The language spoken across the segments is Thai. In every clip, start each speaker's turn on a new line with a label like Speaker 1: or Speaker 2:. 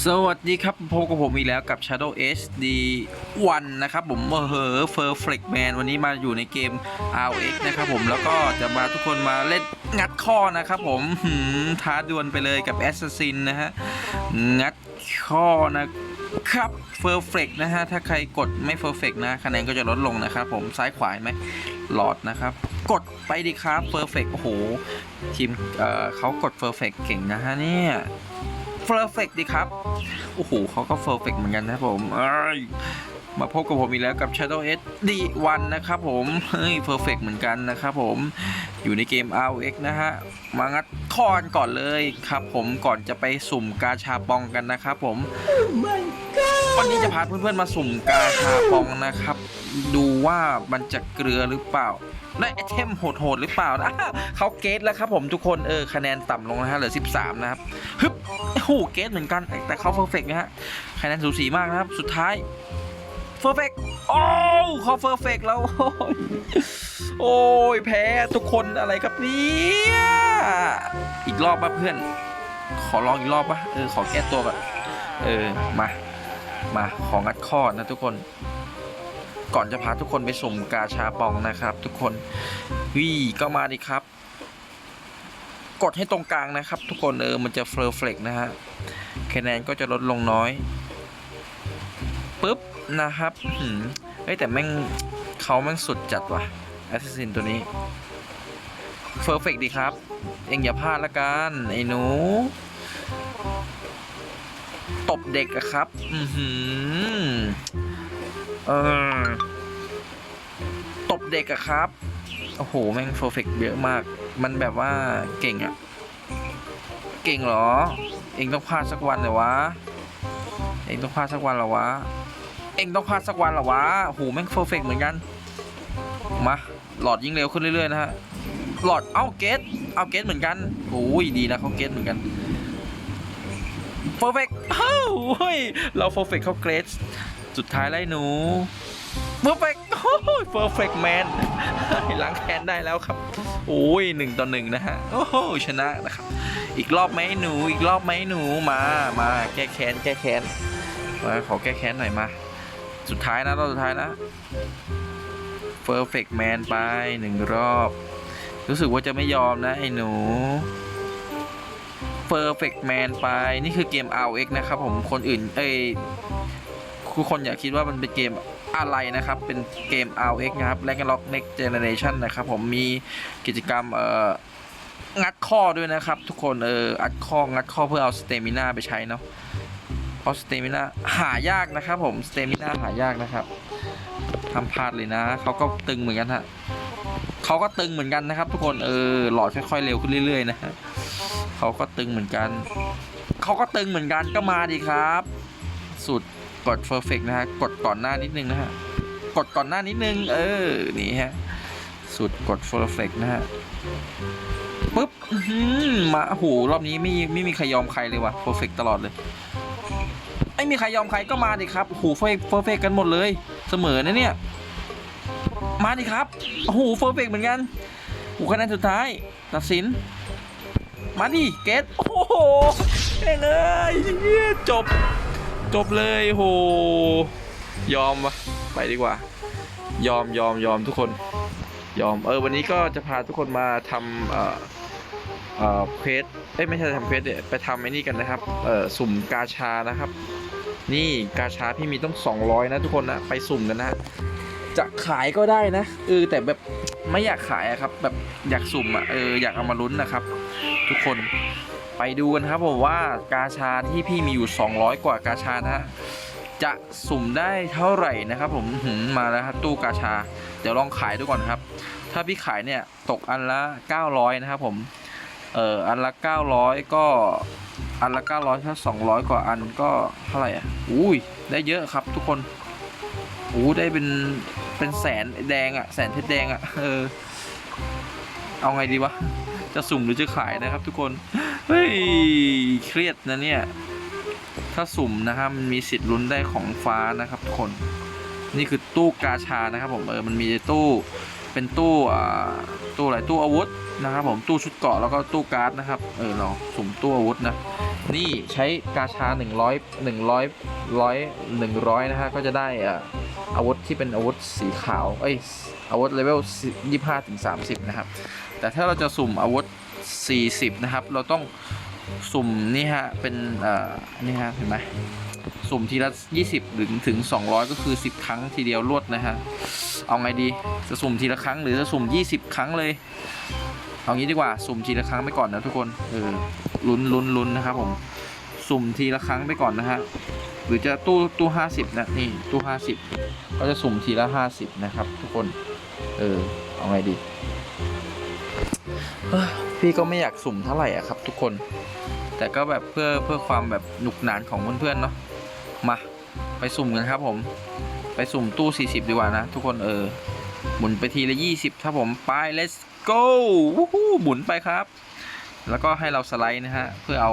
Speaker 1: สวัสดีครับพบกับผมอีกแล้วกับ Shadow HD 1นะครับผมเออเหอเฟอร์เฟลกแมนวันนี้มาอยู่ในเกม RX นะครับผมแล้วก็จะมาทุกคนมาเล่นงัดข้อนะครับผมท้าดวลไปเลยกับ Assassin นะฮะ งัดข้อนะครับเฟอร์เฟกนะฮะ ถ้าใครกดไม่เฟอร์เฟกนะคะแนนก็จะลดลงนะครับผมซ้ายขวาไหมหลอดนะครับกดไปดีครับเฟอร์เฟกโอ้โหทีมเเขากดเฟอร์เฟกเก่งนะฮะเนี่ย perfect ดีครับ โอ้โหเขาก็ perfect เหมือนกันนะครับผมเอ้ยมาพบกับผมอีกแล้วกับ Shadow S D1 นะครับผมเฮ้ย perfect เหมือนกันนะครับผมอยู่ในเกม RX นะฮะ มางัดคอนก่อนเลยครับผมก่อนจะไปสุ่มกาชาปองกันนะครับผมวันนี้จะพาเพื่อนๆมาสุ่มกาชาปองนะครับ ดูว่ามันจะเกลือหรือเปล่าได้ไอเทมโหดๆหรือเปล่านะอ้าวเขาเกตแล้วครับผมทุกคนเออคะแนนต่ำลงนะฮะเหลือ 13 นะครับฮึบ โอ้โหเกตเหมือนกัน แต่เขาเพอร์เฟกนะฮะคะแนนสูสีมากนะครับ สุดท้ายเพอร์เฟกโอ้เขาเพอร์เฟกแล้วโอ้ยโอ้ยแพ้ทุกคนอะไรครับเนี่ยอีกรอบป่ะเพื่อน ขอลองอีกรอบป่ะเออขอแก้ตัวก่อนเออมามาของัดข้อนะทุกคนก่อนจะพาทุกคนไปสุ่มกาชาปองนะครับ ทุกคนวิก็มาดิครับ กดให้ตรงกลางนะครับ ทุกคนเออมันจะเฟลเฟลกนะฮะคะแนนก็จะลดลงน้อยปุ๊บนะครับหืมเฮ้ยแต่แม่งเขาแม่งสุดจัดว่ะแอสซินตัวนี้เฟอร์เฟกดีครับ เอ็งอย่าพลาดละกัน ไอ้หนู ตบเด็กอะครับ อือหือเออตบเด็กอะครับ โอ้โห แม่ง p e r f e c t เยอะมาก มันแบบว่าเก่งอะเก่งเหรอ เองต้องพลาดสักวันเหรอวะ เองต้องพลาดสักวันเหรอวะ เองต้องพลาดสักวันเหรอวะโอ้โหแม่ง p e r f e c t เหมือนกัน มา หลอดยิ่งเร็วขึ้นเรื่อยๆนะฮะ หลอด เอ้าเกตเอาเกตเหมือนกันโอ้ยดีนะเขาเกตเหมือนกันเพอร์เฟกเฮ้ย เราเพอร์เฟกเขาเกรดสุดท้ายไล่หนูเพอร์เฟก เพอร์เฟกแมนล้างแค้นได้แล้วครับ โอ้ยหนึ่งต่อหนึ่งนะฮะ โอ้โหชนะนะครับ อีกรอบไหมหนู อีกรอบไหมหนู มา มา แก้แค้น แก้แค้น มาขอแก้แค้นหน่อยมา สุดท้ายนะรอบสุดท้ายนะ Perfect Man ไปหนึ่งรอบ รู้สึกว่าจะไม่ยอมนะ ไอ้หนู Perfect Man ไป นี่คือเกม RX นะครับผมคนอื่น เอ้ยคือคนอย่าคิดว่ามันเป็นเกม อะไรนะครับ เป็นเกม RX นะครับ l a g n a r o k Next Generation นะครับผมมีกิจกรรมเอ่องัดข้อด้วยนะครับ ทุกคนเอออัดข้องัดข้อเพื่อเอาสเตมิน่าไปใช้เนาะเพราะสเตมิน่าหายากนะครับ ผมสเตมิน่าหายากนะครับทำพลาดเลยนะเขาก็ตึงเหมือนกันฮะเขาก็ตึงเหมือนกันนะครับ ทุกคนเออหลอดค่อยๆเร็วขึ้นเรื่อยๆนะฮะเขาก็ตึงเหมือนกันเขาก็ตึงเหมือนกันก็มาดีครับ สุด กด perfect นะฮะ กดก่อนหน้านิดนึงนะฮะ กดก่อนหน้านิดนึง เออ นี่ฮะ สุดกด perfect นะฮะปุ๊บหืมาโอ้โหรอบนี้ไม่ไม่มีใครยอมใครเลยว่ะ perfect ตลอดเลย ไม่มีใครยอมใครก็มาดิครับโอ้โห perfect กันหมดเลย เสมอนะเนี่ย มาดิครับโอ้โห perfect เหมือนกันโอ้คะแนนสุดท้ายตัดสิน มาดิเกตโอ้โหเลยเหี้ยจบ จบเลยโหยอมวะไปดีกว่า ยอมยอมยอมทุกคน ยอมเออวันนี้ก็จะพาทุกคนมาทำเอ่อเอ่อเควสเอ้ยไม่ใช่ทำเควสเดี๋ยวไปทำไอ้นี่กันนะครับเอ่อสุ่มกาชานะครับ นี่กาชาพี่มีต้อง 200 นะทุกคนนะไปสุ่มกันนะ จะขายก็ได้นะเออแต่แบบไม่อยากขายอะครับ แบบอยากสุ่มอะเอออยากเอามาลุ้นนะครับ ทุกคน ไปดูกันครับผมว่ากาชาที่พี่มีอยู่ 200 กว่ากาชานะจะสุ่มได้เท่าไหร่นะครับผมหืมมาแล้วครับตู้กาชา เดี๋ยวลองขายดูก่อนครับ ถ้าพี่ขายเนี่ยตกอันละ 900 นะครับผมเอ่ออันละ 900 ก็อันละ 900 ถ้า 200 กว่าอันก็เท่าไหร่อะอุ้ยได้เยอะครับทุกคนอู้ได้เป็นเป็นแสนแดงอะแสนเพชรแดงอะเออเอาไงดีวะจะสุ่มหรือจะขายนะครับทุกคน เฮ้ย เครียดนะเนี่ย ถ้าสุ่มนะครับมันมีสิทธิ์ลุ้นได้ของฟ้านะครับทุกคน นี่คือตู้กาชานะครับผมเออมันมีตู้เป็นตู้อ่าตู้อะไรตู้อาวุธนะครับผมตู้ชุดเกาะแล้วก็ตู้การ์ดนะครับเออเราสุ่มตู้อาวุธนะนี่ใช้กาชา 100 100ร้อย100นะฮะก็จะได้อ่าอาวุธที่เป็นอาวุธสีขาว เอ้ย อาวุธเลเวล 25ถึง30 นะครับ แต่ถ้าเราจะสุ่มอาวุธ 40 นะครับ เราต้องสุ่มนี่ฮะ เป็นเอ่อนี่ฮะเห็นไหมสุ่มทีละ 20 ถึงถึง 200 ก็คือ 10 ครั้งทีเดียวรวดนะฮะ เอาไงดี จะสุ่มทีละครั้งหรือจะสุ่ม 20 ครั้งเลย เอางี้ดีกว่า สุ่มทีละครั้งไปก่อนนะทุกคน เออ ลุ้นลุ้นลุ้นนะครับผม สุ่มทีละครั้งไปก่อนนะฮะ หรือจะตู้ตู้ห้าสิบนะ นี่ตู้ห้าสิบก็จะสุ่มทีละห้าสิบนะครับ ทุกคน เออ เอาไงดี พี่ก็ไม่อยากสุ่มเท่าไหร่อะครับ ทุกคน แต่ก็แบบเพื่อเพื่อความแบบหนุกหนานของเพื่อนๆเนาะมาไปสุ่มกันครับผม ไปสุ่มตู้ 40 ดีกว่านะ ทุกคนเออหมุนไปทีละ 20ครับผมไป let's go วู้ฮู้หมุนไปครับ แล้วก็ให้เราสไลด์นะฮะเพื่อเอา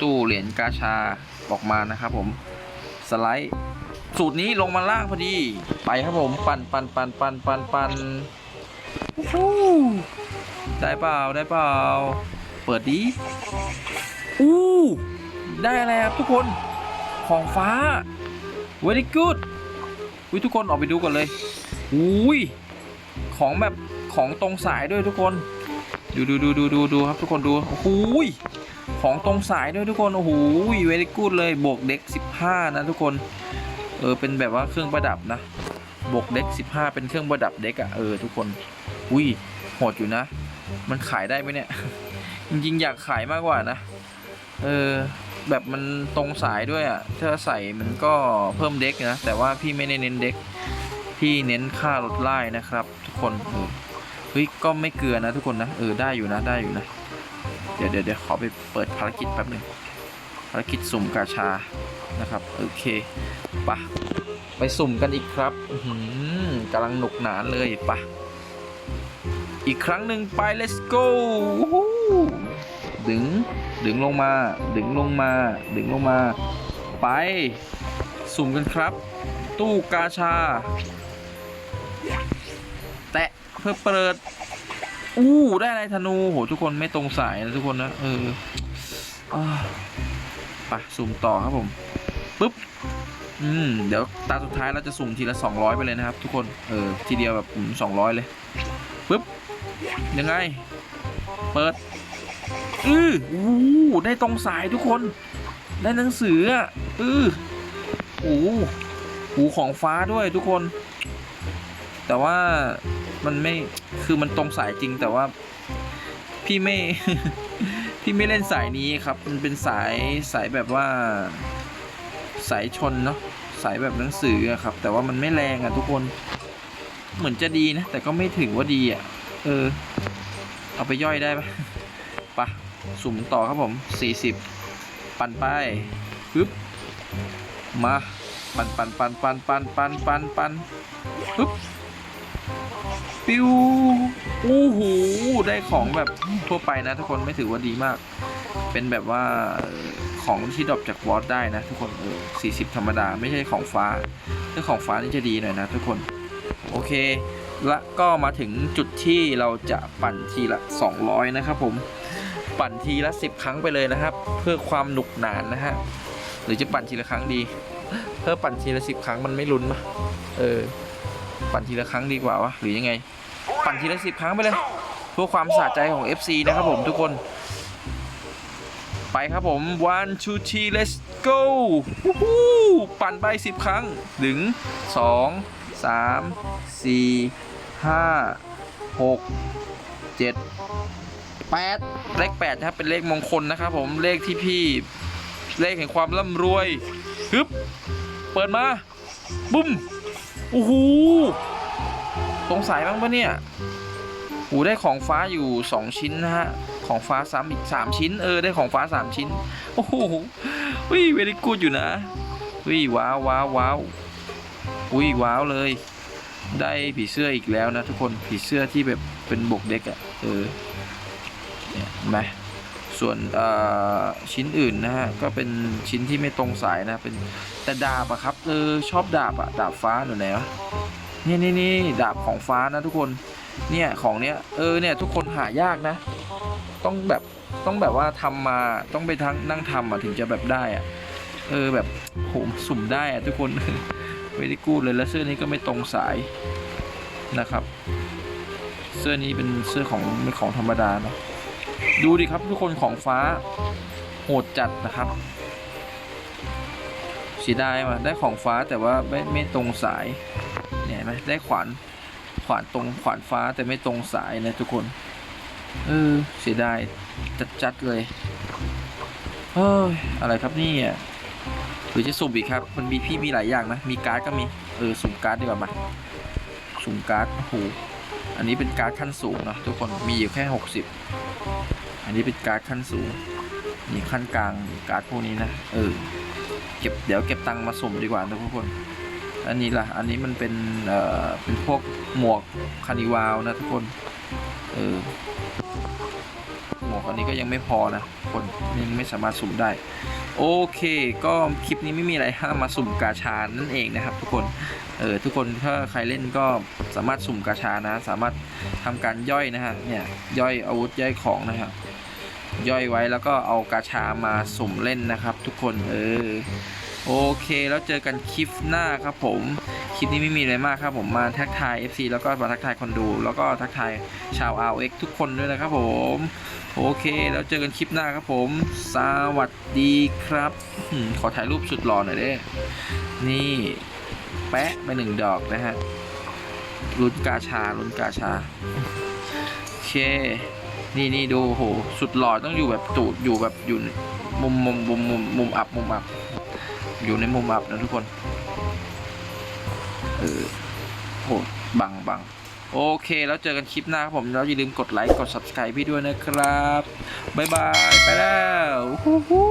Speaker 1: ตู้เหรียญกาชาออกมานะครับผมสไลด์สูตรนี้ลงมาล่างพอดี ไปครับผม ปั่นปั่นปั่นปั่นปั่นปั่น ได้เปล่าได้เปล่า เปิดดีอู้ได้อะไรครับทุกคนของฟ้า very good อุ้ยทุกคนออกไปดูก่อนเลยอุ้ยของแบบของตรงสายด้วยทุกคน ดูดูดูดูดูดูครับทุกคนดูโอ้ยของตรงสายด้วยทุกคนโอ้โหย very good เลยบวกเด็ก 15 นะทุกคนเออเป็นแบบว่าเครื่องประดับนะบวกเด็ก 15 เป็นเครื่องประดับเด็กอะเออทุกคนอุ้ยโหดอยู่นะ มันขายได้ไหมเนี่ย จริงๆ อยากขายมากกว่านะ เออ แบบมันตรงสายด้วยอะ่ะ ถ้าใส่มันก็เพิ่มเด็กนะ แต่ว่าพี่ไม่ได้เน้นเด็ก พี่เน้นค่าลดไล่นะครับ ทุกคนเออเฮ้ยก็ไม่เกลือนะทุกคนนะ เออได้อยู่นะได้อยู่นะ เดี๋ยวเดี๋ยวเดี๋ยวขอไปเปิดภารกิจแป๊บหนึ่งภารกิจสุ่มกาชา นะครับ โอเคปะไปสุ่มกันอีกครับกำลังหนุกหนานเลยปะ อีกครั้งหนึ่งไป let's go ดึง ดึงลงมา ดึงลงมา ดึงลงมา ไป สุ่มกันครับ ตู้กาชา แตะเพื่อเปิด อู้ ได้อะไรธนู โห ทุกคนไม่ตรงสายนะทุกคนนะ เออไปสุ่มต่อครับผม ปึ๊บ อืม เดี๋ยวตาสุดท้ายเราจะสุ่มทีละ 200 ไปเลยนะครับ ทุกคน เออ ทีเดียวแบบอืม200เลยปึ๊บ ยังไง เปิด อืออู้ได้ตรงสายทุกคน ได้หนังสืออะอืออู้หูของฟ้าด้วยทุกคน แต่ว่ามันไม่คือมันตรงสายจริงแต่ว่า พี่ไม่ พี่ไม่เล่นสายนี้ครับ มันเป็นสายสายแบบว่า สายชนเนาะสายแบบหนังสือครับ แต่ว่ามันไม่แรงอะทุกคน เหมือนจะดีนะ แต่ก็ไม่ถึงว่าดีอะ เออ เอาไปย่อยได้ปะปะสุ่มต่อครับผม 40 ปั่นไปปึ๊บ มา ปั่นปั่นปั่นปั่นปั่นปั่นปั่นปั่นปึ๊บ ปิ้วโอ้โห ได้ของแบบทั่วไปนะทุกคนไม่ถือว่าดีมาก เป็นแบบว่าของที่ดรอปจากวอตได้นะทุกคนเออ40 ธรรมดา ไม่ใช่ของฟ้าถ้าของฟ้านี่จะดีหน่อยนะทุกคน โอเค และก็มาถึงจุดที่เราจะปั่นทีละ 200 นะครับผมปั่นทีละ 10 ครั้งไปเลยนะครับ เพื่อความหนุกหนานนะฮะหรือจะปั่นทีละครั้งดีเพื่อปั่นทีละ 10 ครั้งมันไม่ลุ้นมะเออ ปั่นทีละครั้งดีกว่าวะหรือยังไง ปั่นทีละ 10 ครั้งไปเลย เพื่อความสะใจของ FC นะครับผมทุกคน ไปครับผม one two three let's go ปั่นไป 10 ครั้งถึง 2 3 4 5 6 7 8เลข8นะครับเป็นเลขมงคลนะครับผมเลขที่พี่เลขแห่งความร่ำรวยฮึบเปิดมาบุ้มโอ้โหสงสัยบ้างปะเนี่ยโอ้ได้ของฟ้าอยู่ 2 ชิ้นนะฮะ ของฟ้าซ้ำอีก 3 ชิ้น เออ ได้ของฟ้า 3 ชิ้น โอ้โหวิเวลิกูดอยู่นะวิว้าวว้าวว้าว อุ้ยว้าวเลย ได้ผีเสื้ออีกแล้วนะทุกคนผีเสื้อที่แบบเป็นบกเด็กอะ่ะเออเนี่ยเห็นไหมส่วนชิ้นอื่นนะฮะก็เป็นชิ้นที่ไม่ตรงสายนะเป็นแต่ดาบอะครับเออชอบดาบอะดาบฟ้าหนูไหนวะนี่นี่นี่ดาบของฟ้านะทุกคนเนี่ยของเนี้ยเออเนี่ยทุกคนหายากนะ ต้องแบบต้องแบบว่าทำมาต้องไปทั้งนั่งทำอะถึงจะแบบได้อะเออแบบโหสุ่มได้อะทุกคน ไม่ได้กู้เลยแล้วเสื้อนี้ก็ไม่ตรงสายนะครับ เสื้อนี้เป็นเสื้อของไม่ของธรรมดาเนอะดูดิครับทุกคนของฟ้าโหดจัดนะครับเสียดายว่ะได้ของฟ้าแต่ว่าไม่ไม่ตรงสายเนี่ยนไหมได้ขวานขวานตรงขวานฟ้าแต่ไม่ตรงสายนะทุกคนเออเสียดายจัดๆเลยเฮ้ยอะไรครับนี่อะ รือจะสุ่มอีกครับ มันมีพี่มีหลายอย่างนะ มีการ์ดก็มี เออสุ่มการ์ดดีกว่ามา สุ่มการ์ดโอ้โหอันนี้เป็นการ์ดขั้นสูงนะทุกคน มีอยู่แค่ 60 อันนี้เป็นการ์ดขั้นสูงนี่ขั้นกลางการ์ดพวกนี้นะ เออ เก็บเดี๋ยวเก็บตังค์มาสุ่มดีกว่านะทุกคน อันนี้ล่ะ อันนี้มันเป็น เอ่อ เป็นพวกหมวกคานิวาวนะทุกคน เออ หมวกอันนี้ก็ยังไม่พอนะคนยังไม่สามารถสุ่มได้ โอเค ก็คลิปนี้ไม่มีอะไรห้ามมาสุ่มกาชานั่นเองนะครับ ทุกคน เออทุกคนถ้าใครเล่นก็สามารถสุ่มกาชานะ สามารถทำการย่อยนะฮะ เนี่ยย่อยอาวุธย่อยของนะครับ ย่อยไว้แล้วก็เอากาชามาสุ่มเล่นนะครับ ทุกคน เออ โอเคแล้วเจอกันคลิปหน้าครับผม คลิปนี้ไม่มีอะไรมากครับผมมาทักทาย FC แล้วก็มาทักทายคนดู แล้วก็ทักทายชาว RX ทุกคนด้วยนะครับผม โอเคแล้วเจอกันคลิปหน้าครับผม สวัสดีครับ ขอถ่ายรูปสุดหล่อหน่อยเด้นี่แปะไปหนึ่งดอกนะฮะลุ้นกาชาลุ้นกาชา โอเค นี่นี่ดูโห สุดหล่อต้องอยู่แบบตูดอยู่แบบอยู่มุมมุมมุมมุมมุมอับมุมอับ อยู่ในมุมอับนะทุกคน เออโหบังบังโอเค แล้วเจอกันคลิปหน้าครับผม แล้วอย่าลืมกดไลค์ กด subscribe พี่ด้วยนะครับ บ๊ายบาย ไปแล้วฮู้ฮู้